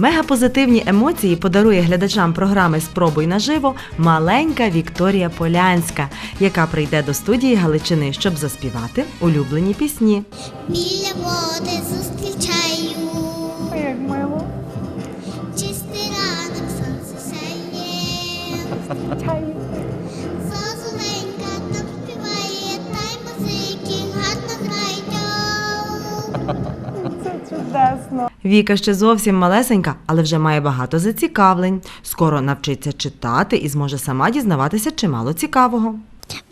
Мегапозитивні емоції подарує глядачам програми Спробуй наживо маленька Вікторія Полянська, яка прийде до студії Галичини, щоб заспівати улюблені пісні. Біля води зустрічаю, Як мило. чистий ранок сонце сяє. Чудесно. Віка ще зовсім малесенька, але вже має багато зацікавлень. Скоро навчиться читати і зможе сама дізнаватися чимало цікавого.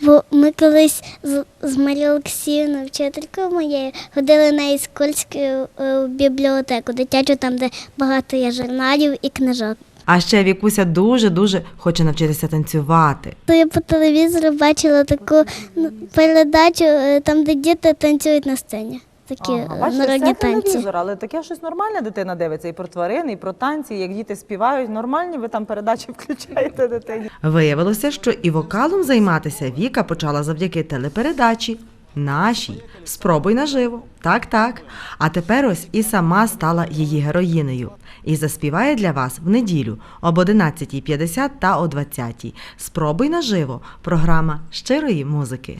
Бо ми колись з, з Марією Олексіївною, вчителькою моєю, ходили на іскольську е, в бібліотеку дитячу, там, де багато є журналів і книжок. А ще Вікуся дуже-дуже хоче навчитися танцювати. То я по телевізору бачила таку ну, передачу, е, там, де діти танцюють на сцені. Такі Ага, е, бачите, народні це танці. телевізор, але таке щось нормальне дитина дивиться і про тварин, і про танці, як діти співають. Нормальні ви там передачі включаєте дитині. Виявилося, що і вокалом займатися Віка почала завдяки телепередачі. Нашій спробуй наживо. Так, так. А тепер ось і сама стала її героїнею. І заспіває для вас в неділю об 11.50 та о 20.00. Спробуй наживо. Програма щирої музики.